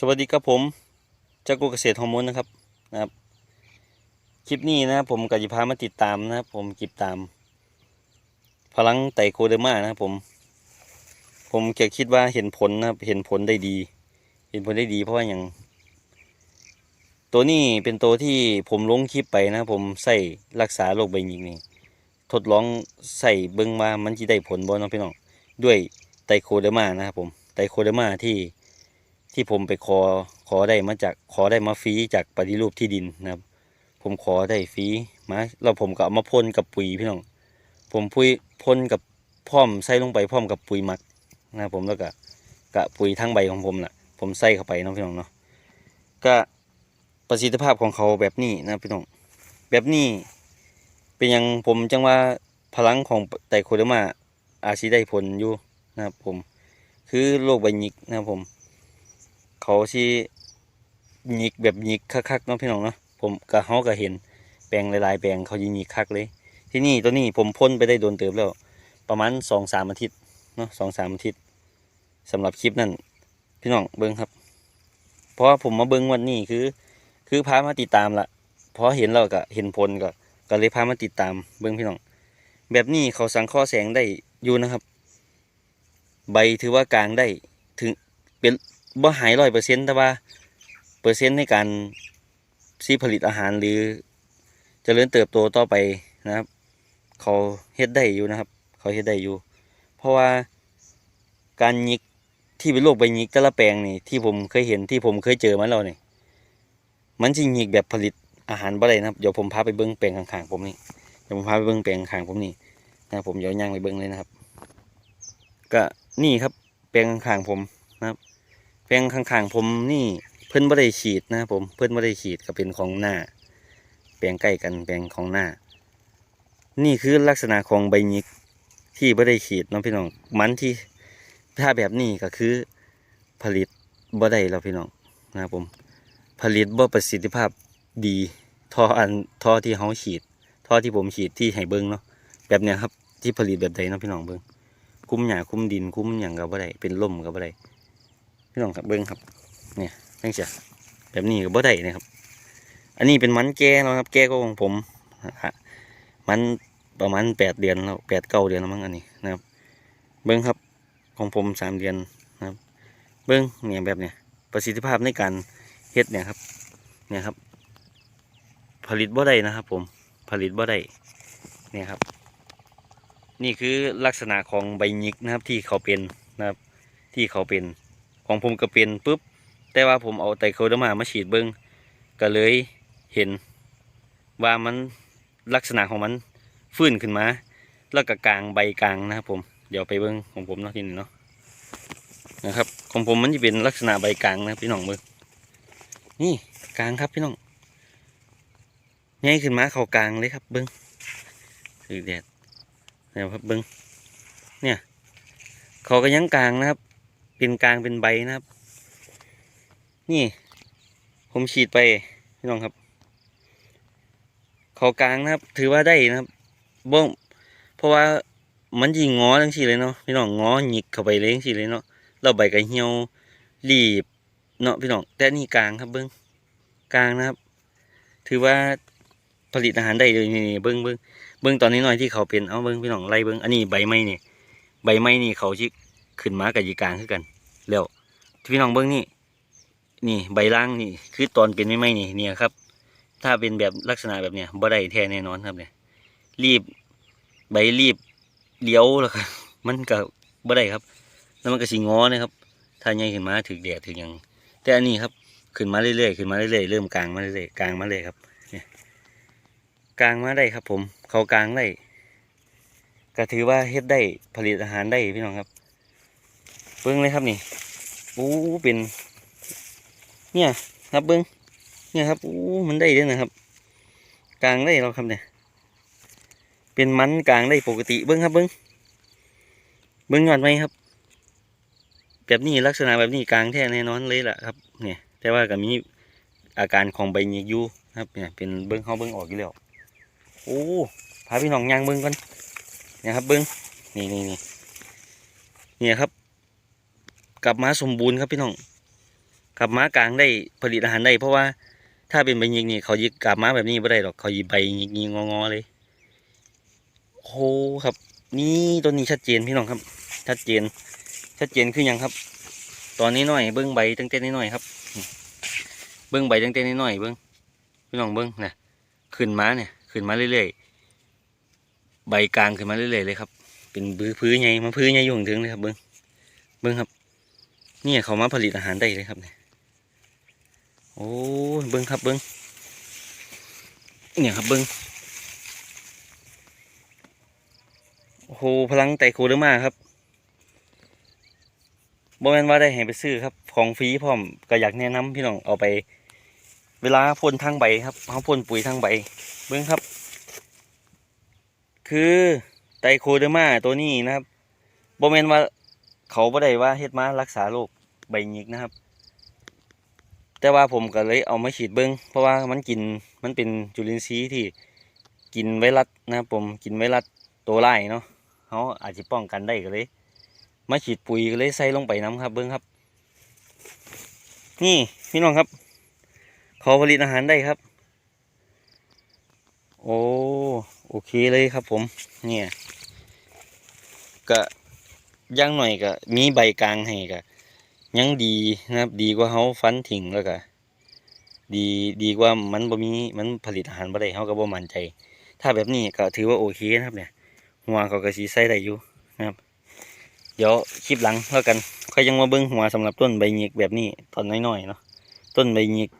สวัสดีครับผมจากกูเกษตรฮอร์โมนนะครับนะครับ คลิปนี้นะผมกับยิพามาติดตามนะครับผมติดตาม พลังไตโคเดอร์มานะครับผม ผมแค่คิดว่าเห็นผลนะครับเห็นผลได้ดี เห็นผลได้ดีเพราะว่าอย่าง ตัวนี้เป็นตัวที่ผมลงคลิปไปนะผมใส่รักษาโรคใบหยิกนี่ทดลองใส่เบิ้งว่ามันจะได้ผลบ่เนาะพี่น้องด้วยไตโคเดอร์มานะครับผมไตโคเดอร์มาที่ ที่ผมไปขอขอได้มาจากขอได้มาฟรีจากปฏิรูปที่ดินนะครับ ผมขอได้ฟรีมาแล้วผมก็เอามาพ่นกับปุ๋ยพี่น้อง ผมพุยพ่นกับพร้อมใส่ลงไปพร้อมกับปุ๋ยหมักนะผมแล้วก็กะปุ๋ยทั้งใบของผมน่ะ ผมใส่เข้าไปเนาะพี่น้องเนาะก็ประสิทธิภาพของเขาแบบนี้นะพี่น้องแบบนี้เป็นยังผมจังว่าพลังของไตโคเดมาอาจสิได้ผลอยู่นะครับผม คือโรคใบหยิกนะครับผม เขาสิหยิกแบบยิกคักๆเนาะพี่น้องเนาะผมกับเขาก็เห็นแปลงหลายๆแปลงเขายิงยิกคักเลย ที่นี่ตัวนี้ผมพ่นไปได้โดนเติบแล้ว ประมาณสองสามอาทิตย์เนาะสองสามอาทิตย์สำหรับคลิปนั้นพี่น้องเบิ้งครับ เพราะผมมาเบิ้งวันนี้คือ คือพามาติดตามละเพราะเห็นแล้วก็เห็นผลก็ก็เลยพามาติดตามเบิ้งพี่น้อง แบบนี้เขาสังเคราะห์แสงได้อยู่นะครับ ใบถือว่ากลางได้ถึงเป็น บ่หายร้อยเปอร์เซ็นต์แต่ว่า เปอร์เซ็นต์ในการซีผลิตอาหารหรือเจริญเติบโตต่อไปนะครับ เขาเฮ็ดได้อยู่นะครับ เขาเฮ็ดได้อยู่ เพราะว่าการยิกที่เป็นโรคใบยิกแต่ละแปลงนี่ที่ผมเคยเห็นที่ผมเคยเจอมาแล้วนี่มันจะหยิกแบบผลิตอาหารบ่ได้นะครับเดี๋ยวผมพาไปเบิ้งแปลงข้างๆผมนี่เดี๋ยวผมพาไปเบิ้งแปลงข้างๆผมนี่นะผมเดี๋ยวย่างไปเบิ้งเลยนะครับ ก็นี่ครับแปลงข้างๆผม แปลงข้างๆผมนี่เพิ่นบ่ได้ฉีดนะครับผมเพิ่นบ่ได้ฉีดก็เป็นของหน้า แปลงใกล้กันแปลงของหน้า นี่คือลักษณะของใบยิกที่บ่ได้ฉีดน้องพี่น้องมันที่ถ้าแบบนี้ก็คือผลิตบ่ได้แล้วพี่น้องนะครับผมผลิตบ่ประสิทธิภาพดีท่ออันท่อที่เฮาฉีดท่อที่ผมฉีดที่ให้เบิ่งเนาะแบบเนี้ยครับที่ผลิตแบบใดเนาะพี่น้องเบิ่งคุ้มหญ้าคุ้มดินคุ้มหยังก็บ่ได้เป็นล่มก็บ่ได้ พี่น้องครับเบิ้งครับเนี่ยจังเสียแบบนี้ก็บ่ได้นะครับ อันนี้เป็นมันแก่แล้วครับ แก่ก็ของผมฮะมันประมาณแปดเดือนแล้วแปดเก้าเดือนแล้วมั้งอันนี้นะครับ เบิ้งครับของผมสามเดือนนะครับ เบิ้งเนี่ยแบบเนี่ยประสิทธิภาพในการเฮ็ดเนี่ยครับ เนี่ยครับ ผลิตบ่ได้นะครับ ผมผลิตบ่ได้เนี่ยครับ นี่คือลักษณะของใบหยิกนะครับที่เขาเป็นนะครับที่เขาเป็น ของผมก็เป็นปุ๊บ แต่ว่าผมเอาไตรโคเดอร์มามาฉีดเบิ้งก็เลยเห็นว่ามันลักษณะของมันฟื้นขึ้นมา แล้วก็กลางใบกลางนะครับผมเดี๋ยวไปเบิ้งของผมเนาะทีนี้เนาะนะครับของผมมันจะเป็นลักษณะใบกลางนะพี่น้องเบิ้งนี่กลางครับพี่น้องง่ายขึ้นมาเขากลางเลยครับเบิ้งถือแดดนะครับเบิ้งเนี่ยเขาก็ยังกลางนะครับ เป็นกลางเป็นใบนะครับ นี่ ผมฉีดไปพี่น้องครับเขากลางนะครับ ถือว่าได้นะครับบ่เพราะว่ามันยิงงอทั้งสี่เลยเนาะพี่น้องงอหยิกเข้าไปเลยทั้งสี่เลยเนาะเราใบก็เหี่ยวรีบเนาะพี่น้องแต่นี่กลางครับเบิ้งกลางนะครับ ถือว่าผลิตอาหารได้เลยนี่เบิ้งเบิ้งเบิ้งตอนนี้หน่อยที่เขาเป็นเอาเบิ้งพี่น้องไล่เบิ้งอันนี้ใบไม้นี่ใบไม้นี่เขาชิ ขึ้นมากับยีกลางคือกันแล้วพี่น้องเบิ้งนี่นี่ใบล่างนี่คือตอนเป็นไม่ไม่นี่เนี่ยครับ ถ้าเป็นแบบลักษณะแบบเนี้ยบ่ได้แท้แน่นอนครับเนี่ยรีบใบรีบเลี้ยวแล้วครับมันก็บ่ได้ครับ แล้วมันก็สิงอนะครับ ถ้าใหญ่ขึ้นมาถึกแดดถึกหยังแต่อันนี้ครับขึ้นมาเรื่อยๆขึ้นมาเรื่อยๆเริ่มกลางมาเรื่อยๆกลางมาเลยครับเนี่ยกลางมาได้ครับ ผมเขากลางได้ก็ถือว่าเฮ็ดได้ผลิตอาหารได้พี่น้องครับ เบิ้งเลยครับนี่โอ้เป็นเนี่ยครับเบิ้งเนี่ยครับโอ้มันได้ด้วยนะครับ กลางได้เราครับเนี่ยเป็นมันกลางได้ปกติเบิ้งครับเบิ้งเบิ้งก่อนไหมครับ แบบนี้ลักษณะแบบนี้กลางแท้แน่นอนเลยล่ะครับ เนี่ย แต่ว่าก็มีอาการของใบหยิกอยู่ครับเนี่ยเป็นเบิ้งเขาเบิ้งออกอยู่แล้วโอ้พาพี่น้องย่างเบิ้งก่อนเนี่ยครับเบิ้งนี่นี่นี่เนี่ยครับ กลับมาสมบูรณ์ครับพี่น้องกับม้ากลางได้ผลิตอาหารได้เพราะว่าถ้าเป็นใบยิกนี่เขายิกกับม้าแบบนี้ไม่ได้หรอกเขายิบใบยิกๆงอๆเลยโอ้โหครับ นี่ตัวนี้ชัดเจนพี่น้องครับ ชัดเจน ชัดเจนคือหยังครับ ตอนนี้หน่อยเบิ้องใบตั้งแต่นี้หน่อยครับ เบิ้องใบตั้งแต่นี้หน่อยเบิ้องพี่น้องเบิ้องนะขึ้นมาเนี่ยขึ้นมาเรื่อยๆใบกลางขึ้นมาเรื่อยๆเลยครับ เป็นพื้นพื้นใหญ่มาพื้นใหญ่อยู่ถึงเลยครับเบิ้องเบิ้องครับ เนี่ยเขามาผลิตอาหารได้เลยครับเนี่ยโอ้ยเบิ้งครับเบิ้งเนี่ยครับเบิ้งโอ้โหพลังไตโคเดอร์มาครับบ่แมนว่าได้ให้ไปซื้อครับ ของฟรีพร้อมก็อยากแนะนำพี่น้องเอาไป เวลาพ่นทางใบครับเขาพ่นปุ๋ยทางใบ เบิ้งครับ คือไตโคเดอร์มาตัวนี้นะครับบ่แมนว่าเขาบ่ได้ว่าเฮ็ดมารักษาโรค ใบหยิกนะครับ แต่ว่าผมก็เลยเอามาฉีดเบิ้งเพราะว่ามันกินมันเป็นจุลินทรีย์ที่กินไวรัสนะครับผมกินไวรัสตัวร้ายเนาะเขาอาจจะป้องกันได้ก็เลย มาฉีดปุ๋ยก็เลยใส่ลงไปน้ำครับ เบิ้งครับ นี่พี่น้องครับเขาผลิตอาหารได้ครับ โอ้โอเคเลยครับผม เนี่ยก็อยังหน่อยก็มีใบกลางให้ก็ ยังดีนะครับ ดีกว่าเขาฟันทิ้งแล้วก็ดีดีกว่ามันบ่มีมันผลิตอาหารบ่ได้เขาก็บ่มั่นใจ ถ้าแบบนี้ก็ถือว่าโอเคนะครับเนี่ยหัวเขาก็สีใส่ได้อยู่นะครับ เดี๋ยวคลิปหลังแล้วกันค่อยยังมาเบิ้งหัวสำหรับต้นใบหยิกแบบนี้ตอนน้อยๆเนาะต้นใบหยิก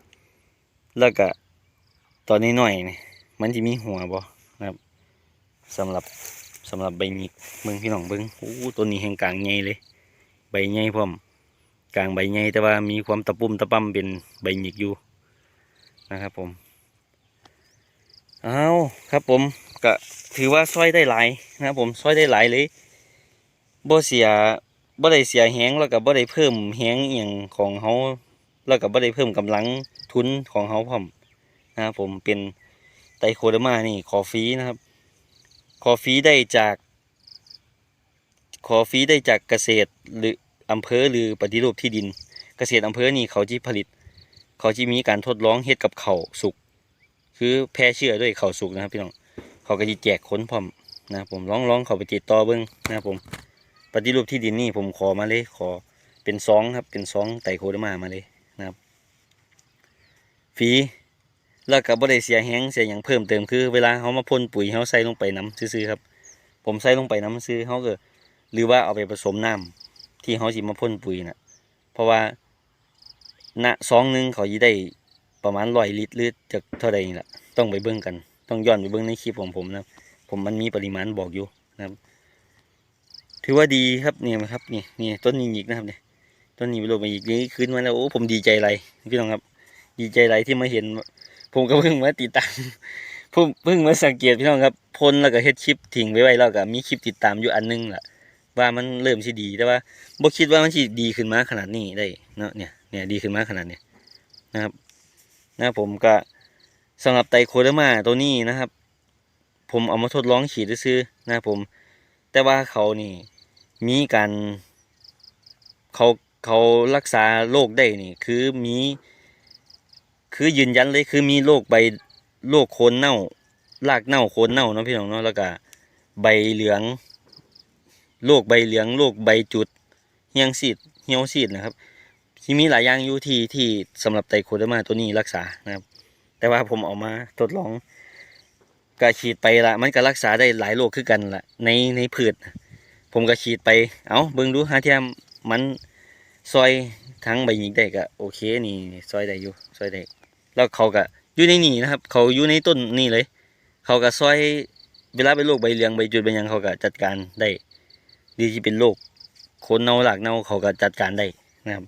แล้วก็ตอนน้อยๆเนี่ยมันจะมีหัวบ่นะครับสำหรับสำหรับใบหยิกเบิ้งพี่น้องเบิ้งโอ้ต้นนี้แห่งกลางใหญ่เลย ใบใหญ่พร้อม กลางใบใหญ่แต่ว่ามีความตะปุ่มตะปั่มเป็นใบหยิกอยู่นะครับผมเอาครับผมก็ถือว่าซอยได้หลายนะครับผมซอยได้หลายเลยบ่เสียบ่ได้เสียแหงแล้วก็บ่ได้เพิ่มแหงอย่างของเขาแล้วก็บ่ได้เพิ่มกำลังทุนของเขาพร้อมนะครับผมเป็นไตโคเดมานี่ขอฟรีนะครับขอฟรีได้จาก ขอฟรีได้จากเกษตรหรือ อำเภอหรือปฏิรูปที่ดิน เกษตรอำเภอนี่เขาที่ผลิต เขาที่มีการทดลองเฮ็ดกับเขาสุก คือแพร่เชื้อด้วยเขาสุกนะครับพี่น้องเขาก็จะแจกคนพร้อมนะผมลองลองเขาไปติดต่อเบิ้งนะผมปฏิรูปที่ดินนี่ผมขอมาเลยขอเป็นซองครับเป็นซองไตโคเดอร์มามาเลยนะครับฟีแล้วก็บ่ได้เสียแห้งเสียอย่างเพิ่มเติมคือเวลาเขามาพ่นปุ๋ยเขาใส่ลงไปน้ำซื่อๆครับ ผมใส่ลงไปน้ำซื่อเขาก็หรือว่าเอาไปผสมน้ำ ที่เขาสิมาพ่นปุ๋ยนะเพราะว่าณซองหนึงเขาจะได้ประมาณร้อยลิตรหรือจากเท่าใดนี่แหละต้องไปเบิ่งกัน ต้องย้อนไปเบิ่งในคลิปของผมนะครับผมมันมีปริมาณบอกอยู่นะครับ ถือว่าดีครับเนี่ยครับนี่นี่ต้นนี้อีกนะครับเนี่ยต้นนี้ไปลงมาอีกนี้ขึ้นมาแล้วโอ้ผมดีใจไรพี่น้องครับ ดีใจไรที่มาเห็น ผมก็เพิ่งมาติดตามผมเพิ่งมาสังเกตพี่น้องครับพ่นแล้วก็เฮ็ดคลิปทิ้งไว้ไว้แล้วก็มีคลิปติดตามอยู่อันนึงแหละ ว่ามันเริ่มสิดีแต่ว่าบ่คิดว่ามันสิดีขึ้นมาขนาดนี้ได้เนาะเนี่ยเนี่ยดีขึ้นมาขนาดเนี้ยนะครับนะผมก็สำหรับไตโคเดอร์มาตัวนี้นะครับ ผมเอามาทดลองฉีดซื้อนะผม แต่ว่าเขานี่มีการเขาเขารักษาโรคได้นี่ คือมีคือยืนยันเลยคือมีโรคใบโรคโคนเน่า รากเน่าโคนเน่าเนาะพี่น้องเนาะแล้วก็ใบเหลือง โรคใบเหลืองโรคใบจุดเหี่ยงซีดเหี่ยวซีดนะครับที่มีหลายอย่างอยู่ที่ที่สำหรับไตโคเดอร์มาตัวนี้รักษานะครับ แต่ว่าผมเอามาทดลองก็ฉีดไปละมันก็รักษาได้หลายโรคคือกันละในในพืชน่ะผมก็ฉีดไปเอาเบิ่งดูหาเทียมมันซอยทั้งใบหยิกได้ก็โอเคนี่ซอยได้อยู่ซอยได้แล้วเขาก็อยู่ในนี่นะครับ เขาอยู่ในต้นนี่เลย เขาก็ซอยเวลาเป็นโรคใบเหลืองใบจุดใบยังเขาก็จัดการได้ หรือที่เป็นโรคโคนเน่าหลากเน่าเขาก็จัดการได้นะครับ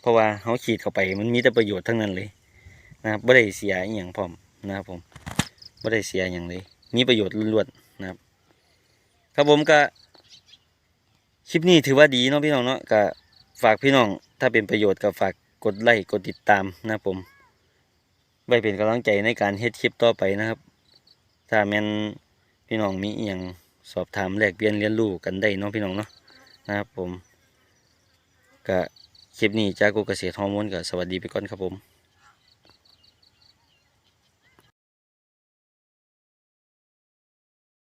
เพราะว่าเขาฉีดเข้าไปมันมีแต่ประโยชน์ทั้งนั้นเลยนะครับไม่ได้เสียอย่างพร้อมนะครับผมไม่ได้เสียอย่างเลย มีประโยชน์ล้วนๆนะครับ ครับผมก็คลิปนี้ถือว่าดีเนาะพี่น้องเนาะก็ฝากพี่น้องถ้าเป็นประโยชน์ก็ฝากกดไลค์กดติดตามนะครับผมไว้เป็นกำลังใจในการเฮ็ดคลิปต่อไปนะครับ ถ้าแม่นพี่น้องมีอย่าง สอบถามแลกเปลี่ยนเรียนรู้กันได้น้องพี่น้องเนาะนะครับผมก็คลิปนี้จากกูเกษตรฮอร์โมนกับสวัสดีไปก่อนครับผม